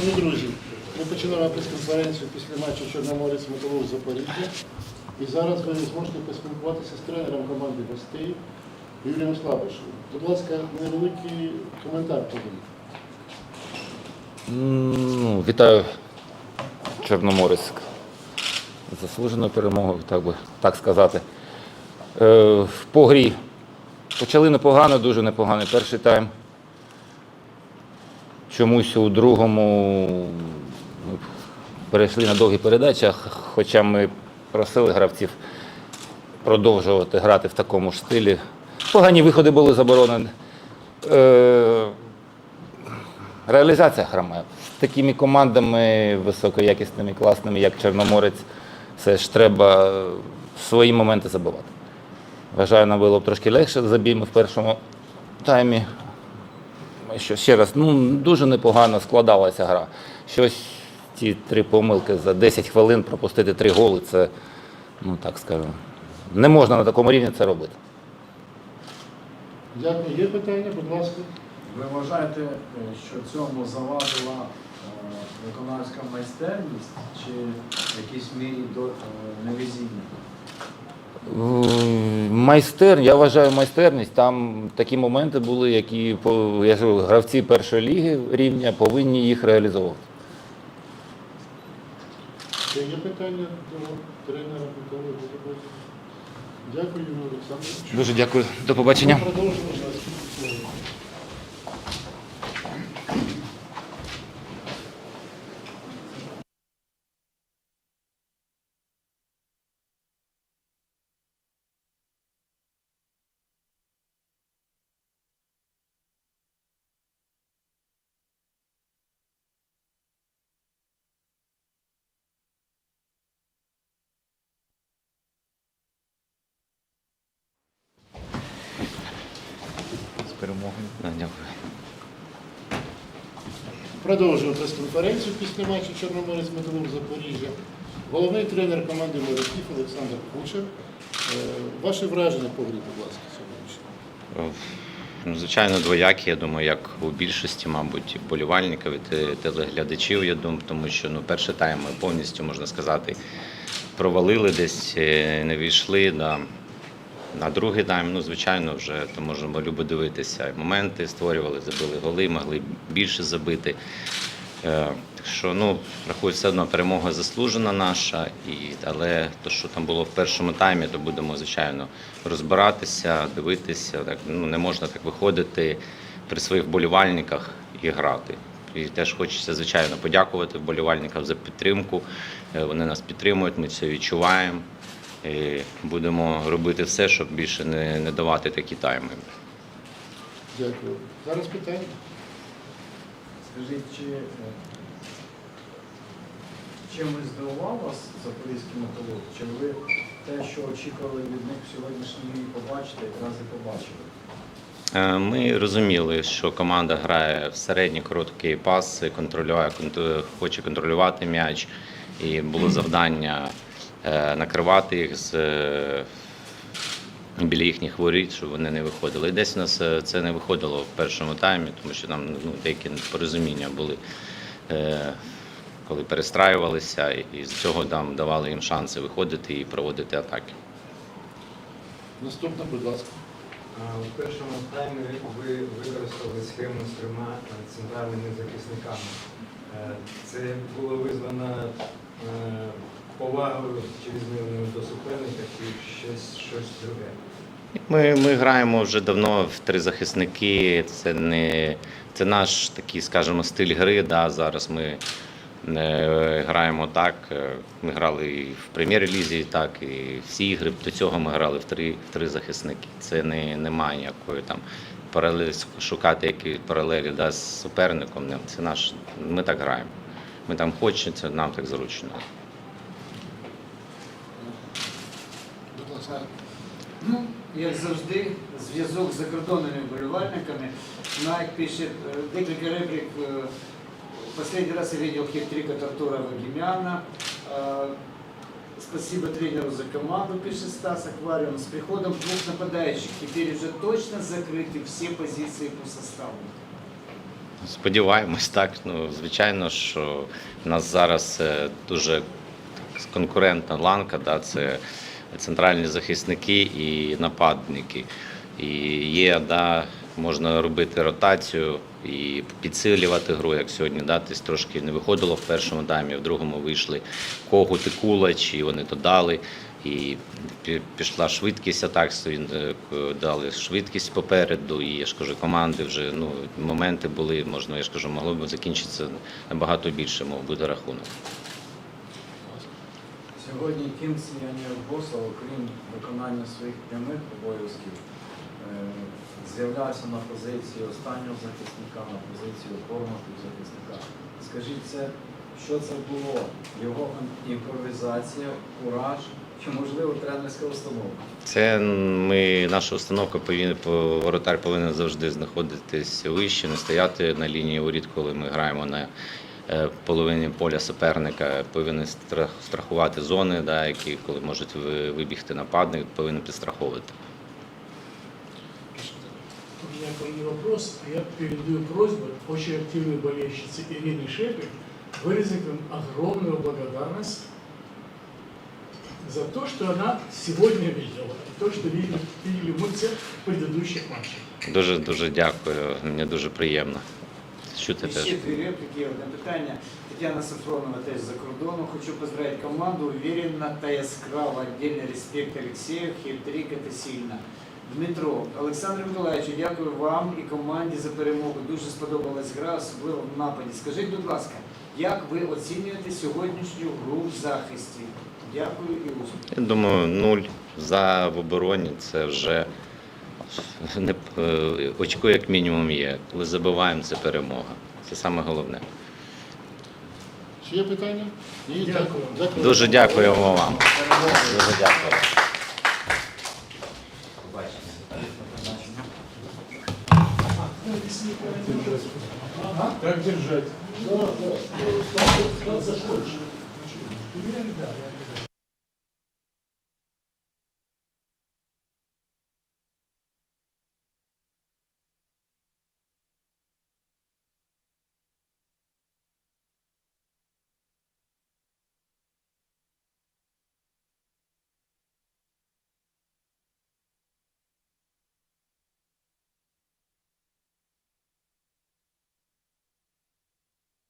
Шановні друзі, ми починаємо прес-конференцію після матчу Чорноморець Металург Запоріжжя. І зараз ви зможете поспілкуватися з тренером команди гостей Юрієм Слабишем. Будь ласка, невеликий коментар ньому. Ну, вітаю Чорноморськ. Заслуженою перемогою, так би так сказати. Е, по грі почали непогано, дуже непоганий перший тайм. Чомусь у другому ми перейшли на довгі передачі, хоча ми просили гравців продовжувати грати в такому ж стилі. Погані виходи були заборонені. Е, Реалізація хромає. З такими командами високоякісними, класними, як Чорноморець, це ж треба свої моменти забивати. Вважаю, нам було б трошки легше забійми в першому таймі. Що ще раз, ну дуже непогано складалася гра. Щось ті три помилки за 10 хвилин пропустити три голи, це, ну так скажемо, не можна на такому рівні це робити. Дякую. Є питання, будь ласка. Ви вважаєте, е, що цьому завадила е, виконавська майстерність чи в якійсь мірі до е, невезіння? Майстер, я вважаю майстерність. Там такі моменти були, які я ж говорю, гравці першої ліги рівня повинні їх реалізовувати. Ще є питання до тренера Миколи? Дякую, Юрій Олександрович. Дуже дякую. До побачення. Продовжуємо перемогою. Дякую. Продовжуємо прес-конференцію після матчу Чорноморець Металург Запоріжжя. Головний тренер команди моряків Олександр Кучер. Е, Ваші враження по грі, будь ласка, сьогодні. Ну, Звичайно, двоякі, я думаю, як у більшості, мабуть, болівальників і телеглядачів, я думаю, тому що ну, перший тайм ми повністю, можна сказати, провалили десь, е, не війшли. Да. На другий тайм, ну, звичайно, вже то можемо любо дивитися. Моменти створювали, забили голи, могли більше забити. Е, Так що, ну, рахую, все одно перемога заслужена наша, і, але те, що там було в першому таймі, то будемо, звичайно, розбиратися, дивитися. Так, ну, не можна так виходити при своїх вболівальниках і грати. І теж хочеться, звичайно, подякувати вболівальникам за підтримку. Е, Вони нас підтримують, ми це відчуваємо. І будемо робити все, щоб більше не, не давати такі тайми. Дякую. Зараз питання. Скажіть, чи е, чимось здивував вас запорізький металург? Чи ви те, що очікували від них в сьогоднішній грі побачити, якраз і побачили? Е, Ми розуміли, що команда грає в середні короткі паси, контролює, хоче контролювати м'яч, і було завдання накривати їх з е, біля їхніх воріт, щоб вони не виходили. І десь у нас е, це не виходило в першому таймі, тому що там ну, деякі непорозуміння були. е, Коли перестраювалися, і з цього там давали їм шанси виходити і проводити атаки. Наступна, будь ласка. У першому таймі ви використали схему з трьома е, центральними захисниками. Е, Це було визвано е, повагою чи візною до суперника, чи щось, щось друге. Ми, ми граємо вже давно в три захисники. Це не це наш такий, скажімо, стиль гри. Да. Зараз ми не граємо так. Е, Ми грали і в прем'єр-лізі, так, і всі ігри до цього ми грали в три, в три захисники. Це не, немає ніякої там паралелі шукати які паралелі да, з суперником. Це наш. Ми так граємо. Ми там хочемо, нам так зручно. Будь ласка. Ну, як завжди, зв'язок з закордонними вболівальниками. Найк пише е, декілька реплік. е, Последний раз я видел хит-трик от Артура Вагимяна. Э, Спасибо тренеру за команду, пишет Стас Аквариум. С приходом двух нападающих теперь уже точно закрыты все позиции по составу. Сподіваємось, так. Ну, звичайно, що в нас зараз е, дуже конкурентна ланка, да, це центральні захисники і нападники. І є, да, можна робити ротацію і підсилювати гру, як сьогодні. Да, десь трошки не виходило в першому таймі, в другому вийшли Когут і Кулач, і вони то дали. І пішла швидкість атак, е, дали швидкість попереду, і я ж кажу, команди вже ну, моменти були, можна, я ж кажу, могло б закінчитися набагато більше, мов буде рахунок. Сьогодні Кімс Янір Боса, окрім виконання своїх прямих обов'язків, е, з'являвся на позиції останнього захисника, на позиції опорного захисника. Скажіть, це що це було? Його імпровізація, кураж чи можливо тренерська установка? Це ми, наша установка повинна, воротар повинен завжди знаходитись вище, не стояти на лінії воріт, коли ми граємо на половині поля суперника, повинен стра- страхувати зони, да, які коли можуть ви- вибігти нападник, повинен підстраховувати. У меня ко мне вопрос, а я передаю просьбу очень активной болельщице Ирине Шепель выразить вам огромную благодарность за то, что она сегодня видела, и то, что видели, видели мы всех предыдущих матчах. Дуже дуже дякую. Мені дуже приємно. Чути І теж. ще дві репліки, одне питання. Тетяна Сафронова теж за кордоном. Хочу поздравити команду. Уверенно та яскраво. Отдельний респект Олексію. Хітрик це сильно. Дмитро, Олександр Миколаївич, дякую вам і команді за перемогу. Дуже сподобалась гра, особливо в нападі. Скажіть, будь ласка, як ви оцінюєте сьогоднішню гру в захисті? Дякую і успіхів. Я думаю, нуль за в обороні це вже очко як мінімум є. Коли забиваємо, це перемога. Це саме головне. Чи є питання? Ні, Дякую. дякую. Дуже дякуємо вам. Дуже дякую. Как держать? Да, да. Да, я